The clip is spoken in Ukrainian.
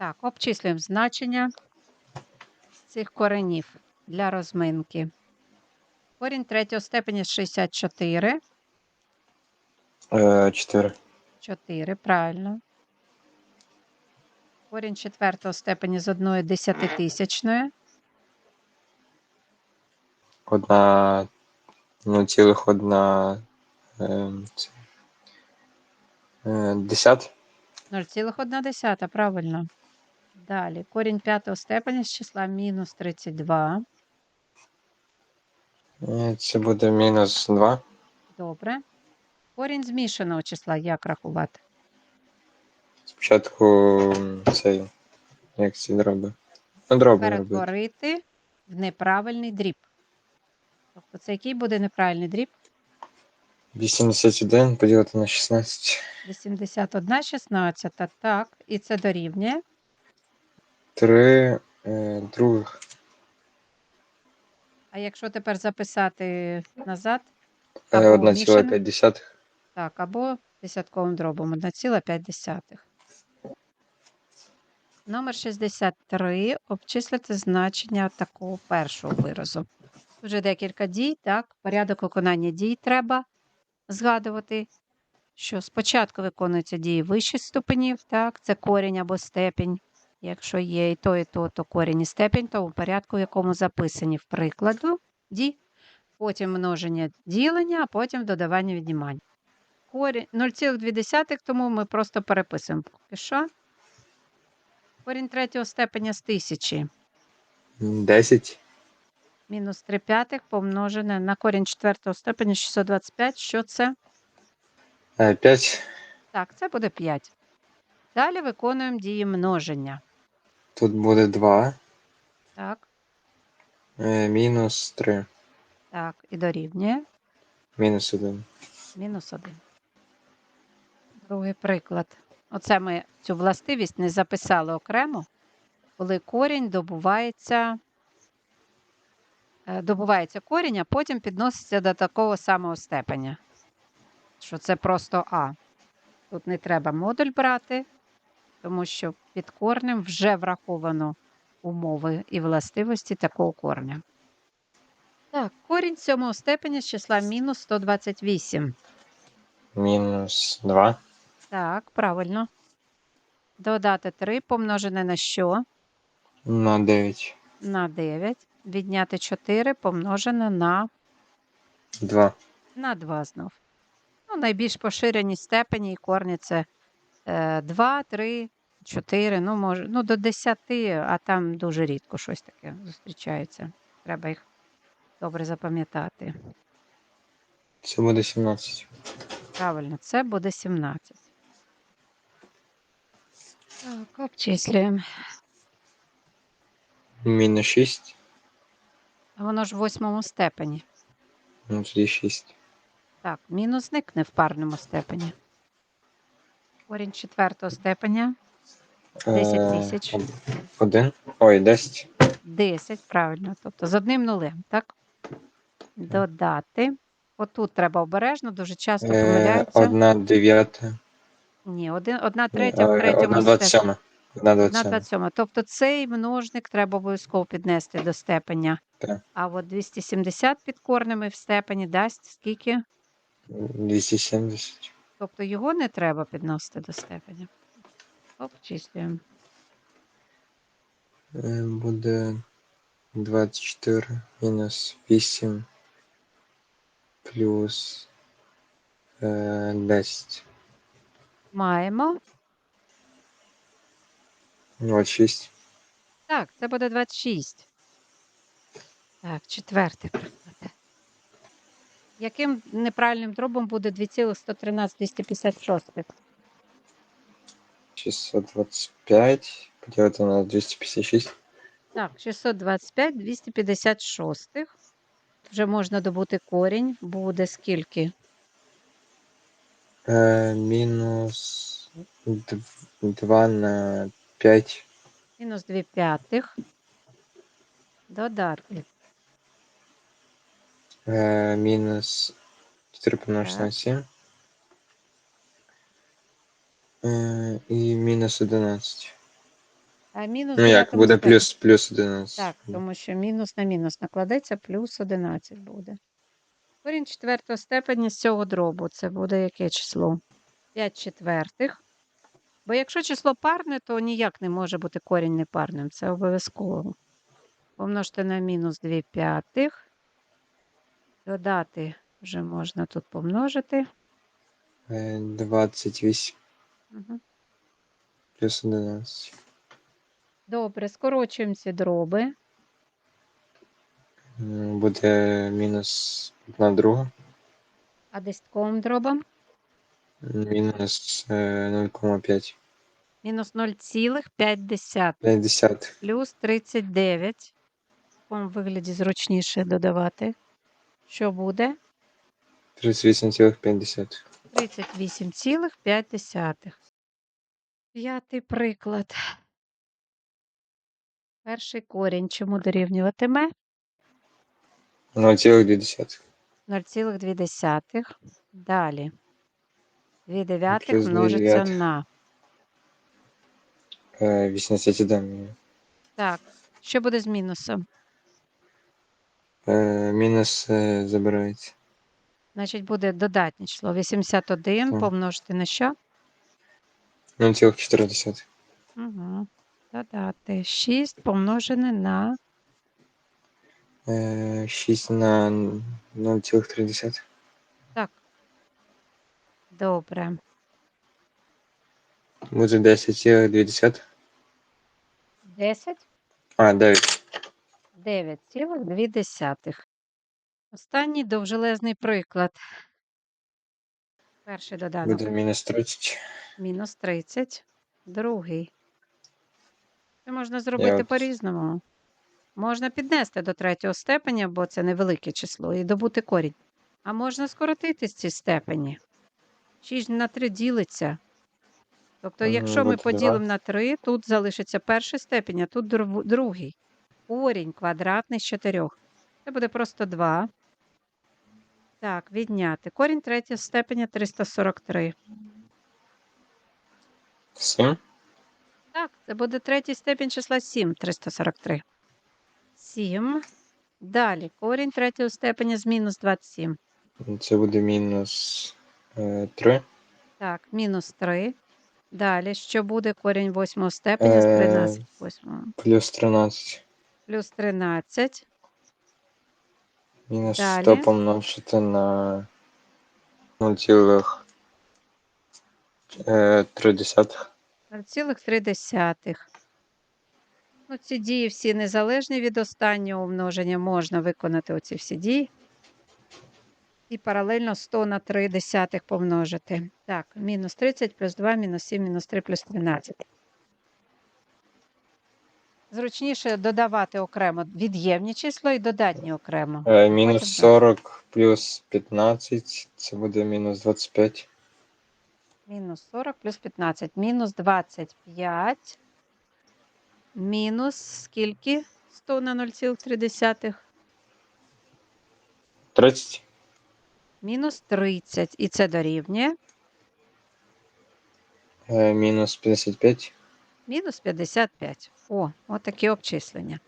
Так, обчислюємо значення цих коренів для розминки. Корінь третього степеня 64. Е, 4. 4, правильно. Корінь четвертого степеня з одної десятитисячної. Одна. Ну, цілих одна. Е, е, 10. 0,1, правильно. Далі. Корінь п'ятого степеня з числа мінус 32. Е, Це буде мінус 2. Добре. Корінь змішаного числа як рахувати? Спочатку цей. Як ці дроби? Ну, дроби робити. Перетворити в неправильний дріб. Тобто це який буде неправильний дріб? 81 поділити на 16. 81 16. Так, і це дорівнює. 3 е, других. А якщо тепер записати назад, Е, Або 1,5. так, або десятковим дробом 1,5. Номер 63. Обчислити значення такого першого виразу. Вже декілька дій, так, порядок виконання дій треба згадувати, що спочатку виконуються дії вищих ступенів, так, це корінь або степінь. Якщо є і то, і то, то корінь і степінь, то у порядку, в якому записані в прикладу дій, потім множення ділення, а потім додавання віднімань. Корінь 0,2, тому ми просто переписуємо поки що. Корінь третього степеня з тисячі. 10. Мінус 3 п'ятих помножене на корінь четвертого степеня 625. Що це? 5. Так, це буде 5. Далі виконуємо дії множення. Тут буде 2. Так, Е, мінус 3. так, і дорівнює. Мінус 1. Мінус 1. Другий приклад. Оце ми цю властивість не записали окремо, коли корінь добувається, е, добувається корінь, а потім підноситься до такого самого степеня. Що це просто А. Тут не треба модуль брати, тому що під корнем вже враховано умови і властивості такого корня. Так, корінь сьомого степеня з числа мінус 128. Мінус 2. Так, правильно. Додати 3 помножене на що? На 9. На 9. Відняти 4 помножене на, 2. на 2 знов. Ну, найбільш поширені степені і корні це 2, 3, 4, ну, може, ну, до 10, а там дуже рідко щось таке зустрічається. Треба їх добре запам'ятати. Це буде 17. Правильно, це буде 17. Так, обчислюємо. Мінус 6. Воно ж в восьмому степені. Ну, тоді 6. Так, мінус зникне в парному степені. Корінь четвертого степеня 10 тисяч. 1. Ой, 10. 10, правильно. Тобто з одним нулем, так? Додати. Отут треба обережно, дуже часто Е, помиляються. 1 дев'ята. Ні, один, одна третя в Е, третьому 1 степені. 27. 1 Одна 27. 27. Тобто цей множник треба обов'язково піднести до степеня. Так. А от 270 під корнями в степені дасть скільки? 270. Тобто його не треба підносити до степеня. Обчислюємо. Е, Буде 24 мінус 8 плюс е, 10. Маємо. 26. Так, це буде 26. Так, четвертий приклад. Яким неправильним дробом буде 2,113 256? 625 поділити на 256. Так, 625 256. Вже можна добути корінь. Буде скільки? Е, мінус 2 на 5. Мінус 2 п'ятих. Додати. Е, мінус 4 помножити на 7. Е, і мінус 11. А мінус Ну як, буде плюс, плюс 11. Так, тому що мінус на мінус накладеться, плюс 11 буде. Корінь четвертого степені з цього дробу. Це буде яке число? 5 четвертих. Бо якщо число парне, то ніяк не може бути корінь непарним. Це обов'язково. Помножте на мінус 2 п'ятих. Додати вже можна тут помножити. Е, 28 Угу. плюс 11. Добре, скорочуємо ці дроби. Буде мінус 1 друга. А десятковим дробом? Мінус е, 0,5. Мінус 0,5 50. плюс 39. В такому вигляді зручніше додавати. Що буде? 38,5. 38,5. П'ятий приклад. Перший корінь чому дорівнюватиме? 0,2. 0,2. Далі. 2 дев'ятих множиться на. Е, 81. Так, що буде з мінусом? Е, Мінус е, забирається. Значить, буде додатнє число. 81 Так. помножити на що? 0,4. Угу. Додати 6 помножене на Е, 6 на 0,3. так. Добре. Буде 10,2. 10, А, 9. 9,2. Останній довжелезний приклад. Перший доданок Буде мінус 30. мінус 30. Другий. Це можна зробити от- по-різному. Можна піднести до третього степеня, бо це невелике число, і добути корінь. А можна скоротити ці степені. 6 на 3 ділиться. Тобто, якщо ми поділимо на 3, тут залишиться перший степень, а тут другий. Корінь квадратний з 4. Це буде просто 2. Так, відняти. Корінь третього степеня 343. 7. Так, це буде третій степінь числа 7, 343. 7. Далі. Корінь третього степеня з мінус 27. Це буде мінус е, 3. Так, мінус 3. Далі, що буде корінь восьмого степеня з Е, 13 восьмого? Плюс 13. Плюс 13. Мінус Далі. 100 помножити на 0,3. 0,3. Ну, ці дії всі незалежні від останнього множення. Можна виконати оці всі дії. І паралельно 100 на 3 десятих помножити. Так, мінус 30 плюс 2, мінус 7, мінус 3 плюс 13. Зручніше додавати окремо від'ємні числа і додатні окремо. Е, мінус Потім 40 плюс 15. Це буде мінус 25. Мінус 40 плюс 15. Мінус 25. Мінус скільки? 100 на 0,3. 30. Мінус 30. І це дорівнює. Е, мінус 55. Мінус 55. О, отакі обчислення.